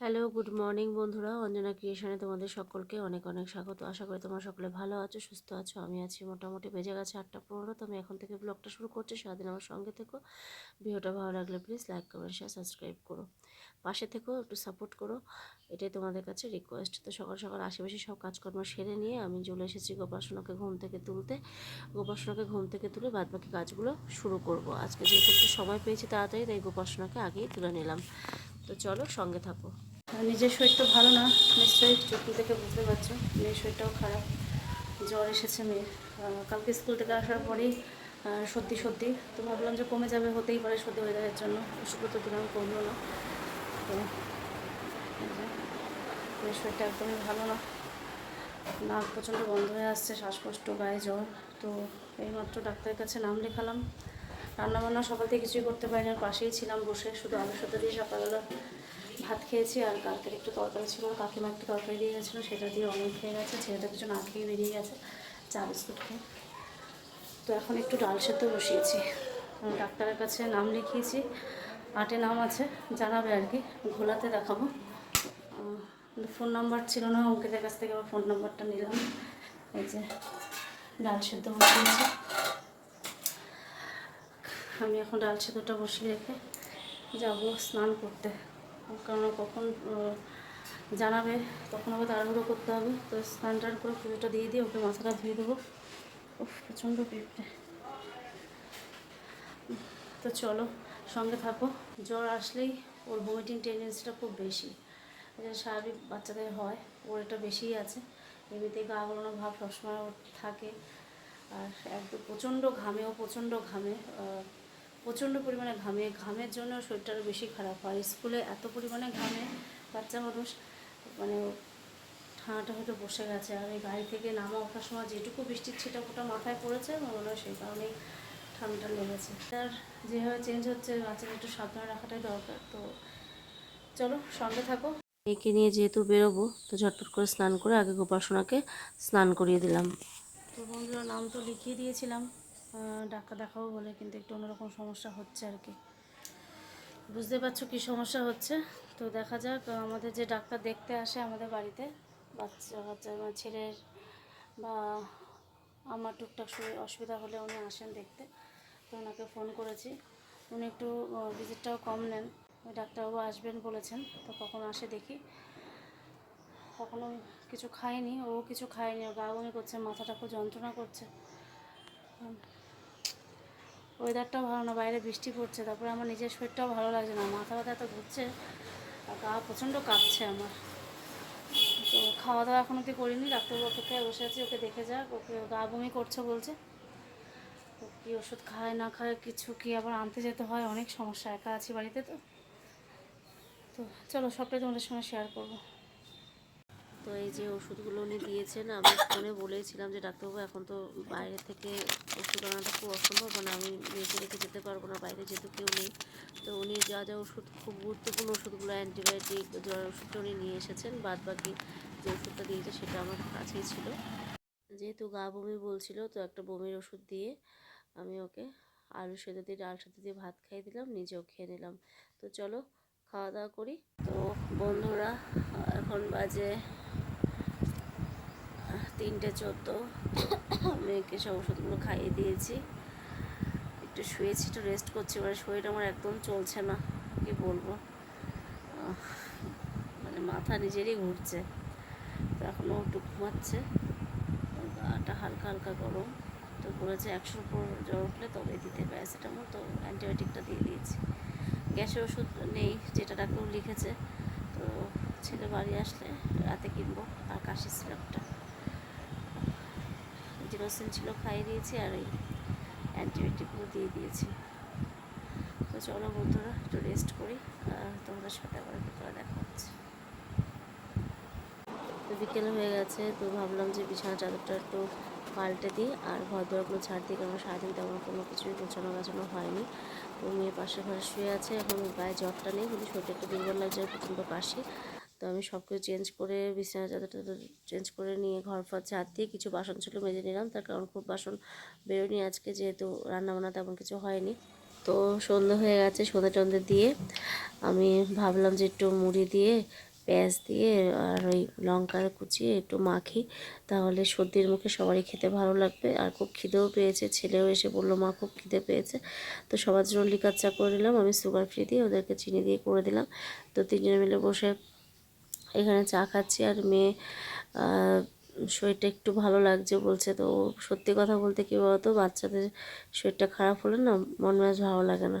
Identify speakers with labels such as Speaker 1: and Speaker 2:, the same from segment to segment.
Speaker 1: Hello, good morning বন্ধুরা। অঞ্জনা ক্রিয়েশনে তোমাদের সকলকে অনেক অনেক স্বাগত। আশা করি তোমরা সকলে ভালো আছো, সুস্থ আছো। আমি আছি মোটামুটি বেজে গেছে আটটা পনেরো। তো আমি এখন থেকে ব্লগটা শুরু করছি। সারাদিন আমার সঙ্গে থেকো। ভিডিওটা ভালো লাগলে please like comment share subscribe করো। পাশে থেকেও একটু সাপোর্ট করো। এটাই তোমাদের কাছে রিকোয়েস্ট তো সকাল সকাল আশেপাশে সব কাজকর্ম সেরে নিয়ে আমি চলে এসেছি গোপাসনাকে ঘুম থেকে তুলতে। গোপাসনাকে ঘুম থেকে তুলে বাদ বাকি কাজগুলো শুরু করব। আজকে যেহেতু একটু সময় পেয়েছি তাড়াতাড়ি, তাই গোপাসনাকে আগেই তুলে নিলাম। তো চলো সঙ্গে থাকো। নিজের শরীর তো ভালো না, নিশ্চয়ই চোখ থেকে বুঝতে পারছ, মেয়ের শরীরটাও খারাপ, জ্বর এসেছে মেয়ের। কালকে স্কুল থেকে আসার পরেই সর্দি সর্দি, তো ভাবলাম যে কমে যাবে, হতেই পারে সর্দি হয়ে যাওয়ার জন্য ওষুধ তো দিলাম কমলো না। তো মেয়ের শরীরটা একদমই ভালো না। নাক প্রচণ্ড বন্ধ হয়ে আসছে, শ্বাসকষ্ট, গায়ে জ্বর, তো এইমাত্র ডাক্তারের কাছে নাম লেখালাম। রান্নাবান্না সকাল থেকে কিছুই করতে পারিনি, আর পাশেই ছিলাম বসে, শুধু আলুর সাথে দিয়ে সকালবেলা ভাত খেয়েছি, আর কালকের একটু তরকারি ছিল। কাকিমা একটু তরকারি দিয়ে গেছিল, সেটা দিয়ে অনেক খেয়ে গেছে, ছেলেটা কিছু না খেয়ে বেরিয়ে গেছে, চা বিস্কুট খেয়ে। তো এখন একটু ডাল সেদ্ধ বসিয়েছি। ডাক্তারের কাছে নাম লিখিয়েছি আটে নাম আছে, জানাবে আর কি, ঘোলাতে দেখাবো। ফোন নাম্বার ছিল না, অঙ্কিতের কাছ থেকে আবার ফোন নাম্বারটা নিলাম। এই যে, ডাল সেদ্ধ বসিয়েছি। আমি এখন ডাল সেদ্ধটা বসিয়ে রেখে যাব স্নান করতে। কারণ কখন জানাবে, তখন আবার তাড়াহুড়ো করতে হবে। তো স্নান টান করে পুজোটা দিয়ে দিয়ে ওকে মাথাটা ধুয়ে দেবো। উফ, প্রচণ্ড পিঁপড়ে তো চলো, সঙ্গে থাকো। জ্বর আসলেই ওর ভমিটিং টেন্ডেন্সিটা খুব বেশি। এটা স্বাভাবিক বাচ্চাদের হয়, ওর এটা বেশিই আছে। এমনিতেই গা গলানো ভাব সবসময় ওর থাকে। আর একদম প্রচণ্ড ঘামেও প্রচণ্ড ঘামে। প্রচণ্ড পরিমাণে ঘামে। ঘামের জন্য শরীরটা বেশি খারাপ হয়। স্কুলে এত পরিমাণে ঘামে বাচ্চা মানুষ মানে ঠান্ডাটা হয়তো বসে গেছে। আর এই গাড়ি থেকে নামা ওঠার সময় যেটুকু বৃষ্টির ছিটা ফোটা মাথায় পড়েছে মনে হয় সেই কারণেই ঠান্ডাটা লেগেছে। আর যেভাবে চেঞ্জ হচ্ছে, বাচ্চাদের একটু সাবধানে রাখাটাই দরকার। তো চলো, সঙ্গে থাকো। মেয়েকে নিয়ে যেহেতু বেরোবো, তো ঝটপট করে স্নান করে আগে গোপাসনাকে স্নান করিয়ে দিলাম। তো বন্ধুরা, নাম তো লিখিয়ে দিয়েছিলাম। ডাক্তার দেখাবো বলে কিন্তু একটু অন্যরকম সমস্যা হচ্ছে আর কি। বুঝতে পারছ কী সমস্যা হচ্ছে? তো দেখা যাক আমাদের যে ডাক্তার দেখতে আসে আমাদের বাড়িতে, বাচ্চা বাচ্চা আমার ছেলের বা আমার টুকটাক অসুবিধা হলে উনি আসেন দেখতে। তো ওনাকে ফোন করেছি। উনি একটু ভিজিটটাও কম নেন। ওই ডাক্তারবাবু আসবেন বলেছেন, তো কখন আসে দেখি। কখনো কিছু খায়নি, ও কিছু খায়নি। গা বমি করছে, মাথাটা খুব যন্ত্রণা করছে। ওয়েদারটাও ভালো না, বাইরে বৃষ্টি পড়ছে, তারপরে আমার নিজের শরীরটাও ভালো লাগছে না, মাথা ব্যথা এত ঘুরছে, আর গা প্রচণ্ড কাঁপছে আমার। তো খাওয়া দাওয়া এখন অব্দি করিনি, ডাক্তারবাবু অপেক্ষায় বসে আছি, ওকে দেখে যাক, ওকে গা বমি করছে বলছে। তো কী ওষুধ খায়, না খায়, কিছু কি আবার আনতে যেতে হয়, অনেক সমস্যা, একা আছি বাড়িতে তো। তো চলো, সবটাই তোমাদের সঙ্গে শেয়ার করব। তো এই যে ওষুধগুলো উনি দিয়েছেন, আমি ফোনে বলেছিলাম যে, ডাক্তারবাবু, এখন তো বাইরে থেকে ওষুধ আনাটা খুব অসম্ভব মানে আমি মেয়েকে রেখে যেতে পারব না, বাইরে যেহেতু কেউ নেই। তো উনি যা যা ওষুধ, খুব গুরুত্বপূর্ণ ওষুধগুলো, অ্যান্টিবায়োটিক জ্বরের ওষুধটা উনি নিয়ে এসেছেন বাদ বাকি যে ওষুধটা দিয়েছে সেটা আমার কাছেই ছিল। যেহেতু গা বমি বলছিল, তো একটা বমির ওষুধ দিয়ে আমি ওকে আলু সেদ্ধ দিয়ে, ডাল সেদ্ধ দিয়ে ভাত খাইয়ে দিলাম, নিজেও খেয়ে নিলাম। তো চলো, খাওয়া দাওয়া করি। তো বন্ধুরা, এখন বাজে তিনটে চোদ্দ। মেয়েকে সব ওষুধগুলো খাইয়ে দিয়েছি। একটু শুয়েছি, একটু রেস্ট করছি মানে শরীর আমার একদম চলছে না, কি বলব? মানে মাথা নিজেরই ঘুরছে। তো এখনও একটু ঘুমাচ্ছে। গাটা হালকা হালকা গরম। তো বলেছে একশোর উপর জ্বর উঠলে তবে দিতে। প্যারাসিটামল তো অ্যান্টিবায়োটিকটা দিয়ে দিয়েছি। গ্যাসের ওষুধ নেই, যেটা ডাক্তার লিখেছে। তো ছেলে বাড়ি আসলে রাতে কিনবো আর কাশি সিরাপটা জিরোসিন ছিল, খাইয়ে দিয়েছি আর এই অ্যান্টিবায়োটিকগুলো দিয়ে দিয়েছি। তো চলো বন্ধুরা, একটু রেস্ট করি তোমাদের সাথে আবার বিকেলে দেখা হচ্ছে। তো বিকেল হয়ে গেছে, তো ভাবলাম যে বিছানা চাদরটা একটু পাল্টে দিই, আর ঘর দরগুলো ছাড় দিই, কারণ সারাদিন তেমন কোনো কিছুই গোছানো গাছানো হয়নি। তো মেয়ে পাশে ঘরে শুয়ে আছে, এখন গায়ে জ্বরটা নেই, কিন্তু শরীরটা একটু দুর্বল লাগছে, প্রচণ্ড কাশি। তো আমি সব কিছু চেঞ্জ করে বিছানা চাদরটা চেঞ্জ করে নিয়ে ঘর ফর ঝাড় দিয়ে কিছু বাসন ছিল মেজে নিলাম। তার কারণ খুব বাসন বেরোয়নি আজকে, যেহেতু রান্নাবান্না তেমন কিছু হয়নি। তো সন্ধ্যা হয়ে গেছে সন্ধ্যা টন্ধে দিয়ে আমি ভাবলাম যে একটু মুড়ি দিয়ে, পেঁয়াজ দিয়ে আর ওই লঙ্কা কুচিয়ে একটু মাখি। তাহলে সর্দির মুখে সবারই খেতে ভালো লাগবে। আর খুব খিদেও পেয়েছে, ছেলেও এসে বলল, মা, খুব খিদে পেয়েছে। তো সবার জন্য লিকার চা করে নিলাম। আমি সুগার ফ্রি দিয়ে ওদেরকে চিনি দিয়ে করে দিলাম। তো তিনজনে মিলে বসে এখানে চা খাচ্ছি আর মেয়ে শরীরটা একটু ভালো লাগছে বলছে। তো সত্যি কথা বলতে কী বলতো বাচ্চাদের শরীরটা খারাপ হলে না মন মেজাজ ভালো লাগে না।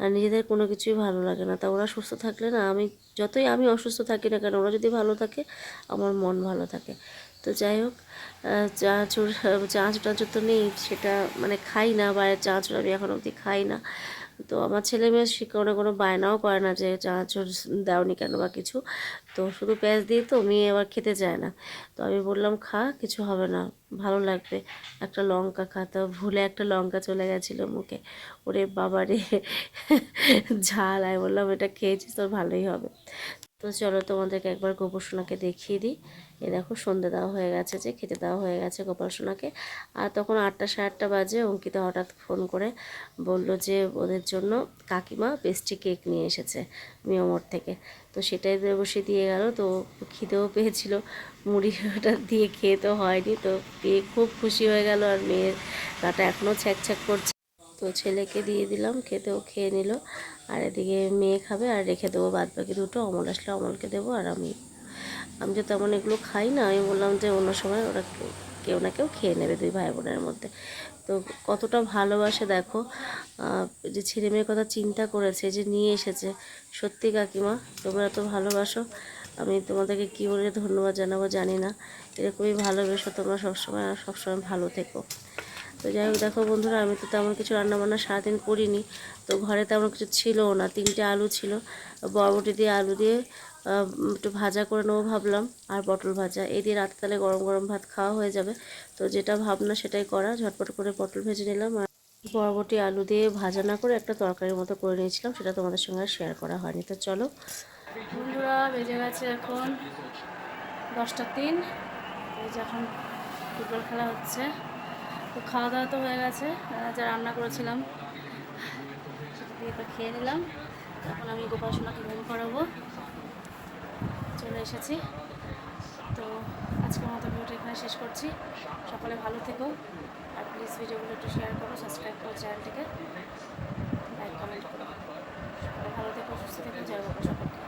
Speaker 1: আর নিজেদের কোনো কিছুই ভালো লাগে না। তা ওরা সুস্থ থাকলে না আমি যতই আমি অসুস্থ থাকি না কেন ওরা যদি ভালো থাকে আমার মন ভালো থাকে। তো যাই হোক আহ, চাঁচুর চাঁচ টাঁচুর তো নেই সেটা মানে খাই না বাইরের চাঁচুর আমি এখন অবধি খাই না। তো আমার ছেলে মেয়ে সে কোনো কোনো বায়নাও করে না যে চাঁচুর দাওনি কেন বা কিছু। তো শুধু পেঁয়াজ দিয়ে তো মেয়ে আবার খেতে চায় না। তো আমি বললাম, খা, কিছু হবে না, ভালো লাগবে। একটা লঙ্কা খা, তো ভুলে একটা লঙ্কা চলে গেছিল মুখে। ওরে বাবা রে, ঝাল, আমি বললাম, এটা খেয়েছিস তোর ভালোই হবে। তো চলো তোমাদেরকে একবার গোপর সোনাকে দেখিয়ে দিই। এ দেখো সন্ধে দেওয়া হয়ে গেছে যে খেতে দেওয়া হয়ে গেছে গোপাল সোনাকে। আর তখন আটটা সাড়ে আটটা বাজে, অঙ্কিতা হঠাৎ ফোন করে বলল যে ওদের জন্য কাকিমা পেস্ট্রি কেক নিয়ে এসেছে মিয়মোর থেকে। তো সেটাই বসে দিয়ে গেল, তো খিদেও পেয়েছিল। মুড়ি ওটা দিয়ে খেয়ে তো হয়নি, তো পেয়ে খুব খুশি হয়ে গেল আর মেয়ের গাটা এখনও ছ্যাক ছ্যাক করছে। তো ছেলেকে দিয়ে দিলাম, খেতেও খেয়ে নিল। আর এদিকে মেয়ে খাবে আর রেখে দেবো বাদ বাকি দুটো, অমল আসলে অমলকে দেবো আর আমি আমি তো তেমন এগুলো খাই না, আমি বললাম যে অন্য সময় ওরা কেউ- না কেউ খেয়ে নেবে দুই ভাই বোনের মধ্যে। তো কতটা ভালোবাসে দেখো। যে ছেলে মেয়ের কথা চিন্তা করেছে যে নিয়ে এসেছে। সত্যি কাকিমা, তোমরা এত ভালোবাসো, আমি তোমাদেরকে কী বলে ধন্যবাদ জানাব জানি না। এরকমই ভালোবেসো তোমরা সবসময়, আর সবসময় ভালো থেকো। তো যাই হোক দেখো বন্ধুরা, আমি তো তেমন কিছু রান্নাবান্না সারাদিন করিনি। তো ঘরে তেমন কিছু ছিলও না, তিনটে আলু ছিল। বরবটি দিয়ে আলু দিয়ে একটু ভাজা করে নেব ভাবলাম, আর পটল ভাজা। এই দিয়ে রাতে তাহলে গরম গরম ভাত খাওয়া হয়ে যাবে। তো যেটা ভাবনা সেটাই করা, ঝটপট করে পটল ভেজে নিলাম। আর বরবটি আলু দিয়ে ভাজা না করে একটা তরকারির মতো করে নিয়েছিলাম, সেটা তোমাদের সঙ্গে আর শেয়ার করা হয়নি। তো চলো।
Speaker 2: বন্ধুরা, বেজে গেছে এখন দশটা তিন। এই যে এখন ফুটবল খেলা হচ্ছে। তো খাওয়া দাওয়া তো হয়ে গেছে। যা রান্না করেছিলাম, সেটা দিয়ে খেয়ে নিলাম। এখন আমি গোপাল সোনাকে ঘুম করাবো। চলে এসেছি। তো আজকের মতো ভিডিওটা এখানে শেষ করছি। সকলে ভালো থেকো। আর প্লিজ ভিডিওগুলো একটু শেয়ার করো সাবস্ক্রাইব করো চ্যানেলটিকে লাইক কমেন্ট করো। ভালো থেকো, সুস্থ থেকো, জয় সকলকে।